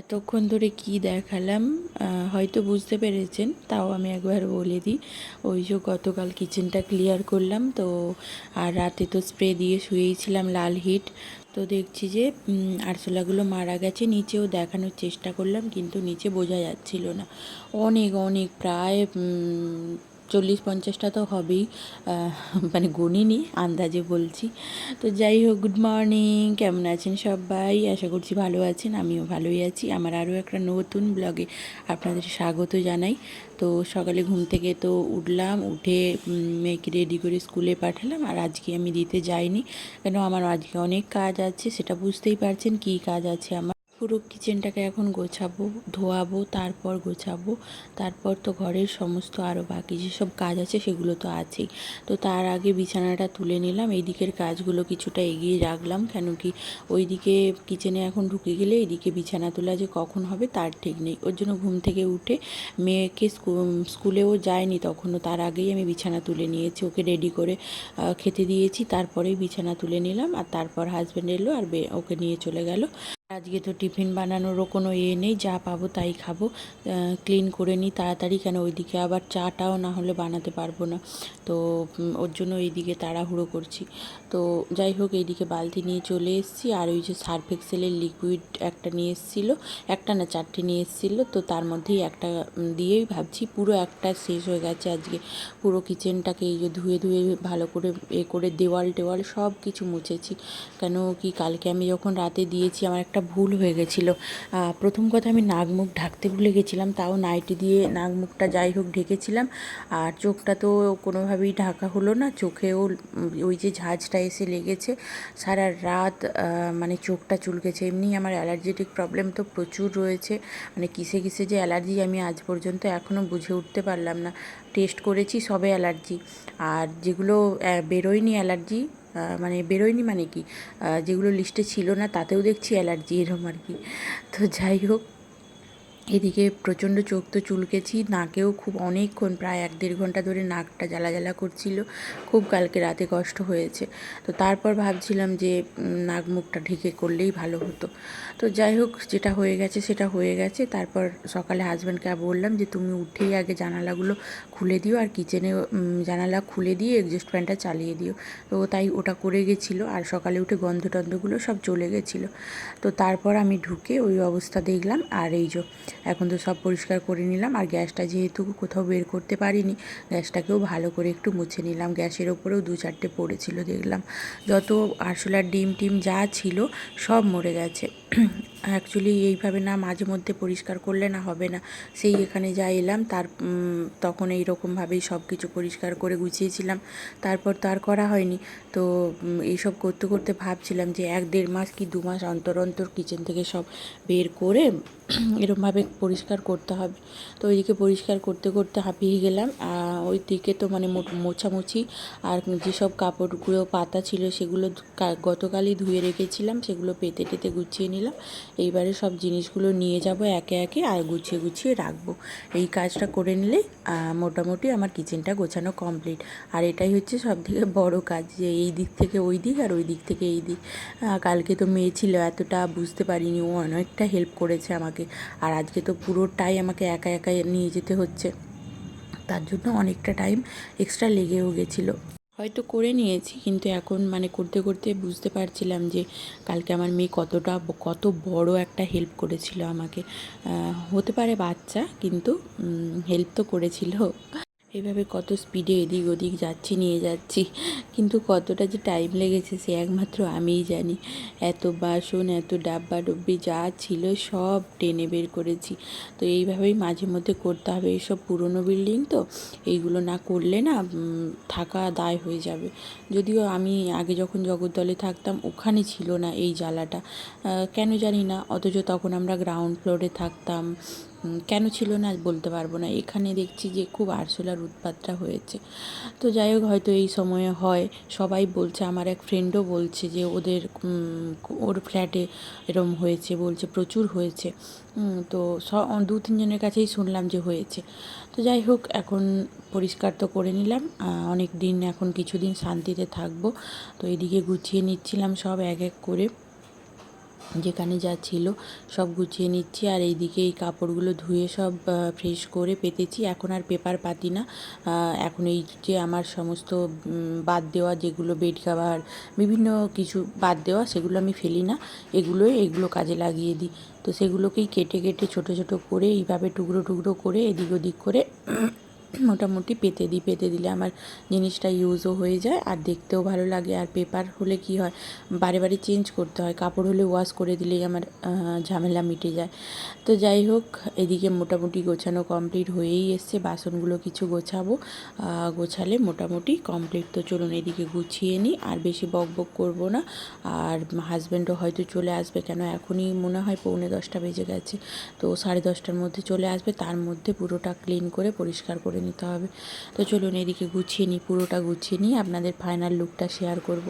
এতক্ষণ ধরে কি দেখালাম হয়তো বুঝতে পেরেছেন, তাও আমি একবার বলে দিই। ওই যে গতকাল কিচেনটা ক্লিয়ার করলাম, তো আর রাতে তো স্প্রে দিয়ে শুয়েছিলাম লাল হিট তো দেখছি যে আরশোলাগুলো মারা গেছে, নিচেও দেখানোর চেষ্টা করলাম, কিন্তু নিচে বোঝা যাচ্ছিল না। অনেক অনেক, প্রায় চল্লিশ পঞ্চাশটা তো হবেই মানে গুনিনি আন্দাজে বলছি। তো যাই হোক গুড মর্নিং কেমন আছেন সবাই? আশা করছি ভালো আছেন, আমিও ভালোই আছি। আমার আরও একটা নতুন ব্লগে আপনাদের স্বাগত জানাই। তো সকালে ঘুম থেকে তো উঠলাম, উঠে মেয়েকে রেডি করে স্কুলে পাঠালাম, আর আজকে আমি দিতে যাইনি। কেন আমার আজকে অনেক কাজ আছে, সেটা বুঝতেই পারছেন কী কাজ আছে আমার। পুরো কিচেনটাকে এখন গোছাবো, ধোয়াবো, তারপর গোছাবো। তারপর তো ঘরের সমস্ত আরও বাকি যেসব কাজ আছে সেগুলো তো আছেই। তো তার আগে বিছানাটা তুলে নিলাম এই দিকের কাজগুলো কিছুটা এগিয়ে রাখলাম, কেন কি ওইদিকে কিচেনে এখন ঢুকে গেলে এদিকে বিছানা তোলা যে কখন হবে তার ঠিক নেই। ওর জন্য ঘুম থেকে উঠে মেয়েকে স্কুলেও যায়নি তখনও, তার আগেই আমি বিছানা তুলে নিয়েছি, ওকে রেডি করে খেতে দিয়েছি, তারপরেই বিছানা তুলে নিলাম, আর তারপর হাজব্যান্ড এলো আর ওকে নিয়ে চলে গেল। আজকে তো টিফিন বানানোরও কোনো এ নেই, যা পাবো তাই খাব। ক্লিন করে নিই তাড়াতাড়ি, কেন ওইদিকে আবার চাটাও না হলে বানাতে পারব না। তো ওর জন্য এইদিকে তাড়াহুড়ো করছি। তো, যাই হোক, এইদিকে বালতি নিয়ে চলে এসেছি। আর ওই যে সার্ফ এক্সেলের লিকুইড একটা নিয়ে এসেছিল, একটা না চারটে নিয়ে এসেছিল, তো তার মধ্যেই একটা দিয়েই ভাবছি, পুরো একটা শেষ হয়ে গেছে আজকে। পুরো কিচেনটাকে এই যে ধুয়ে ধুয়ে ভালো করে এ করে দেওয়াল টেওয়াল সব কিছু মুছেছি। কেন কি কালকে আমি যখন রাতে দিয়েছি, আমার ভুল হয়ে গেছিল। প্রথম কথা আমি নাক মুখ ঢাকতে ভুলে গেছিলাম, তাও নাইটি দিয়ে নাক মুখটা যাই হোক ঢেকেছিলাম। আর চোখটা তো কোনোভাবেই ঢাকা হলো না, চোখেও ওই যে ঝাঁঝটা এসে লেগেছে। সারা রাত মানে চোখটা চুলকেছে। এমনি আমার অ্যালার্জেটিক প্রবলেম তো প্রচুর রয়েছে। মানে কিসে কিসে যে অ্যালার্জি আমি আজ পর্যন্ত এখনও বুঝে উঠতে পারলাম না। টেস্ট করেছি, সবে অ্যালার্জি। আর যেগুলো বেরোয়নি অ্যালার্জি মানে বেরোয়নি মানে কি? যেগুলো লিস্টে ছিল না, তাতেও দেখছি অ্যালার্জি এরকম আর কি। তো যাই হোক এদিকে প্রচণ্ড চোখ তো চুলকেছি, নাকেও খুব অনেকক্ষণ, প্রায় এক দেড় ঘণ্টা ধরে নাকটা জ্বালা জ্বালা করছিল। খুব কালকে রাতে কষ্ট হয়েছে। তো তারপর ভাবছিলাম যে নাক মুখটা ঢেকে করলেই ভালো হতো। তো যাই হোক, যেটা হয়ে গেছে সেটা হয়ে গেছে। তারপর সকালে হাজব্যান্ডকে বললাম যে, তুমি উঠেই আগে জানালাগুলো খুলে দিও আর কিচেনে জানালা খুলে দিয়ে এক্সস্ট ফ্যানটা চালিয়ে দিও। তো তাই ওটা করে গেছিল। আর সকালে উঠে গন্ধ টন্ধগুলো সব চলে গেছিল। তো তারপর আমি ঢুকে ওই অবস্থা দেখলাম। আর এই যে এখন তো সব পরিষ্কার করে নিলাম। আর গ্যাসটা যেহেতু কোথাও বের করতে পারিনি, গ্যাসটাকেও ভালো করে একটু মুছে নিলাম। গ্যাসের ওপরেও দু চারটে পড়েছিল, দেখলাম। যত আরশোলার ডিম টিম যা ছিল সব মরে গেছে। অ্যাকচুয়ালি এইভাবে না মাঝে মধ্যে পরিষ্কার করলে না হবে না। সেই এখানে যা এলাম, তার তখন এই রকমভাবেই সব কিছু পরিষ্কার করে গুছিয়েছিলাম। তারপর তো আর করা হয়নি। তো এইসব করতে করতে ভাবছিলাম যে এক দেড় মাস কি দু মাস অন্তর অন্তর কিচেন থেকে সব বের করে এরমভাবে পরিষ্কার করতে হবে। তো ওইদিকে পরিষ্কার করতে করতে হাঁপিয়ে গেলাম। ওই দিকে তো মানে মোছামুছি আর যেসব কাপড়গুলো, পাতা ছিল সেগুলো গতকালই ধুয়ে রেখেছিলাম। সেগুলো পেতে টেতে গুছিয়ে নিলাম। এইবারে সব জিনিসগুলো নিয়ে যাব একে একে আর গুছিয়ে গুছিয়ে রাখব। এই কাজটা করে নিলে মোটামুটি আমার কিচেনটা গোছানো কমপ্লিট আর এটাই হচ্ছে সব থেকে বড়ো কাজ যে এই দিক থেকে ওই দিক আর ওই দিক থেকে এই দিক। কালকে তো মেয়ে ছিল, এতটা বুঝতে পারিনি, ও অনেকটা হেল্প করেছে আমাকে। আর আজকে তো পুরোটাই আমাকে একা একা নিয়ে যেতে হচ্ছে। তার জন্য অনেকটা টাইম এক্সট্রা লেগেও গেছিল। হয়তো করে নিয়েছি, কিন্তু এখন মানে করতে করতে বুঝতে পারছিলাম যে কালকে আমার মেয়ে কতটা কত বড় একটা হেল্প করেছিল আমাকে। হতে পারে বাচ্চা, কিন্তু হেল্প তো করেছিল। এভাবে কত স্পিডে এদিক ওদিক যাচ্ছি, নিয়ে যাচ্ছি। কিন্তু কতটা যে টাইম লেগেছে সে একমাত্র আমিই জানি। এত বাসন, এত ডাব্বা ডুব্বি যা ছিল সব টেনে বের করেছি। তো এইভাবেই মাঝে মধ্যে করতে হবে। এইসব পুরনো বিল্ডিং তো, এইগুলো না করলে না থাকা দায় হয়ে যাবে। যদিও আমি আগে যখন জগদ্দলে থাকতাম, ওখানে ছিল না এই জ্বালাটা। কেন জানি না, অথচ তখন আমরা গ্রাউন্ড ফ্লোরে থাকতাম। কেন ছিল না বলতে পারব না। এখানে দেখছি যে খুব আরশোলার উৎপাতটা হয়েছে। তো যাই হোক, হয়তো এই সময়ে হয়। সবাই বলছে, আমার এক ফ্রেন্ডও বলছে যে ওদের ওর ফ্ল্যাটে এরম হয়েছে বলছে, প্রচুর হয়েছে। তো দু, তিনজনের কাছেই শুনলাম যে হয়েছে। তো যাই হোক, এখন পরিষ্কার তো করে নিলাম। অনেক দিন, এখন কিছুদিন শান্তিতে থাকব। তো এদিকে গুছিয়ে নিচ্ছিলাম সব এক এক করে। যেখানে যা ছিল সব গুছিয়ে নিচ্ছি আর এইদিকে এই কাপড়গুলো ধুয়ে সব ফ্রেশ করে পেতেছি। এখন আর পেপার পাতি না। এখন এই যে আমার সমস্ত বাদ দেওয়া যেগুলো বেড কাভার বিভিন্ন কিছু বাদ দেওয়া, সেগুলো আমি ফেলি না। এগুলোই, এগুলো কাজে লাগিয়ে দিই। তো সেগুলোকেই কেটে কেটে, ছোট ছোট করে এইভাবে টুকরো টুকরো করে এদিক ওদিক করে মোটামুটি পেতে দিই, পেতে দিলে আমার জিনিসটা ইউজও হয়ে যায় আর দেখতেও ভালো লাগে। আর পেপার হলে কি হয় বারে বারে চেঞ্জ করতে হয়, কাপড় হলে ওয়াশ করে দিলেই আমার ঝামেলা মিটে যায়। তো যাই হোক, এদিকে মোটামুটি গোছানো কমপ্লিট হয়েই এসছে, বাসনগুলো কিছু গোছাবো গোছালে মোটামুটি কমপ্লিট তো চলুন এদিকে গুছিয়ে নিই, আর বেশি বক বক করব না। আর হাজব্যান্ডও হয়তো চলে আসবে, কেন এখনই মনে হয় পৌনে দশটা বেজে গেছে। তো সাড়ে দশটার মধ্যে চলে আসবে, তার মধ্যে পুরোটা ক্লিন করে পরিষ্কার করে নিতে হবে। তো চলুন এদিকে গুছিয়ে নিই, পুরোটা গুছিয়ে নিই। আপনাদের ফাইনাল লুকটা শেয়ার করব।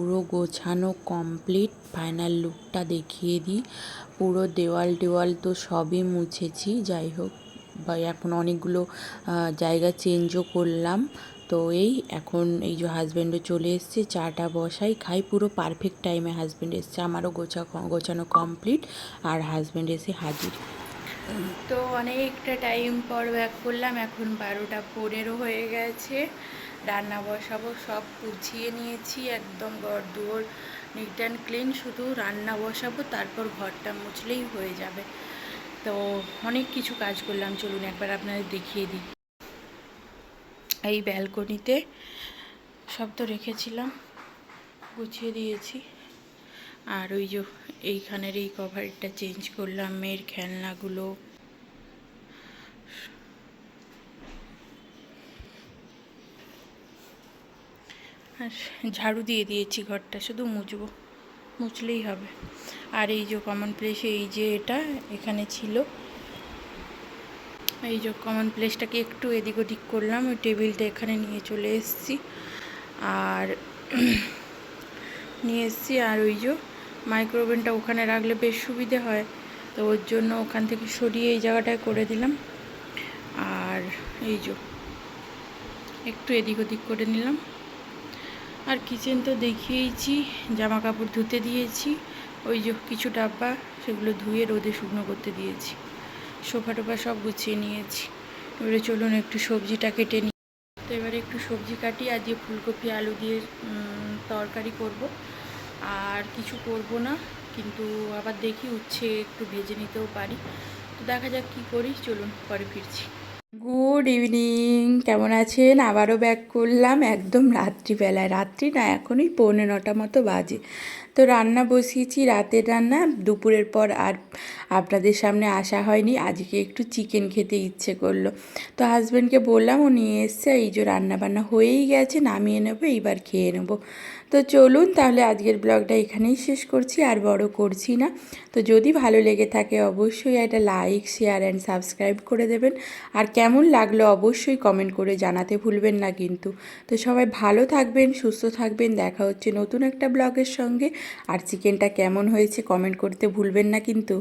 পুরো গোছানো কমপ্লিট ফাইনাল লুকটা দেখিয়ে দিই। পুরো দেওয়াল টেওয়াল তো সবই মুছেছি, যাই হোক। বা এখন অনেকগুলো জায়গা চেঞ্জও করলাম। তো এই এখন এই যে হাজব্যান্ডও চলে এসছে, চাটা বসাই, খাই। পুরো পারফেক্ট টাইমে হাজব্যান্ড এসছে। আমারও গোছা, গোছানো কমপ্লিট আর হাজব্যান্ড এসে হাজির। তো অনেকটা টাইম পর ব্যাক করলাম, এখন বারোটা পনেরো হয়ে গেছে। রান্না বসাবো, সব গুছিয়ে নিয়েছি, একদম ঘর দুয়ার নিট অ্যান্ড ক্লিন শুধু রান্না বসাবো, তারপর ঘরটা মুছলেই হয়ে যাবে। তো অনেক কিছু কাজ করলাম, চলুন একবার আপনাদের দেখিয়ে দিই। এই ব্যালকনিতে সব তো রেখেছিলাম, গুছিয়ে দিয়েছি। আর ওই যে এইখানের এই কভারটা চেঞ্জ করলাম, মেয়ের খেলনাগুলো। আর ঝাড়ু দিয়ে দিয়েছি ঘরটা, শুধু মুছবো, মুছলেই হবে। আর এই যে কমন প্লেসে এই যে এটা এখানে ছিল। এই যে কমন প্লেসটাকে একটু এদিক ওদিক করলাম, ওই টেবিলটা এখানে নিয়ে চলে এসেছি। আর নিয়ে এসেছি, আর ওই যে মাইক্রোওভেনটা ওখানে রাখলে বেশ সুবিধে হয়। তো ওর জন্য ওখান থেকে সরিয়ে এই জায়গাটায় করে দিলাম। আর এই যে, একটু এদিক ওদিক করে নিলাম। আর কিচেন তো দেখিয়েইছি জামা কাপড় ধুতে দিয়েছি। ওই যে কিছু ডাব্বা, সেগুলো ধুয়ে রোদে শুকনো করতে দিয়েছি। সোফা টোফা সব গুছিয়ে নিয়েছি। এবারে চলুন একটু সবজিটা কেটে নিই তো এবারে একটু সবজি কাটি আর দিয়ে ফুলকপি, আলু দিয়ে তরকারি করব। আর কিছু করব না, কিন্তু আবার দেখি উচ্ছে একটু ভেজে নিতেও পারি। তো দেখা যাক কী করি, চলুন পরে ফিরছি। গুড ইভিনিং কেমন আছেন? আবারও ব্যাক করলাম একদম রাত্রিবেলায়। রাত্রি না, এখনই পৌনে নটা মতো বাজে। তো রান্না বসিয়েছি, রাতের রান্না, দুপুরের পর আর আপনাদের সামনে আসা হয়নি। আজকে একটু চিকেন খেতে ইচ্ছে করল। তো হাজব্যান্ডকে বললাম, ও নিয়ে এসছে, এই যে রান্না বান্না হয়েই গেছে, নামিয়ে নেব, এইবার খেয়ে নেব। তো চলুন তাহলে আজকের ব্লগটা এখানেই শেষ করছি, আর বড় করছি না। তো যদি ভালো লেগে থাকে অবশ্যই একটা লাইক শেয়ার অ্যান্ড সাবস্ক্রাইব করে দেবেন। আর কেমন লাগল অবশ্যই কমেন্ট করে জানাতে ভুলবেন না কিন্তু। তো সবাই ভালো থাকবেন, সুস্থ থাকবেন, দেখা হচ্ছে নতুন একটা ব্লগের সঙ্গে। আর চিকেনটা কেমন হয়েছে কমেন্ট করতে ভুলবেন না কিন্তু।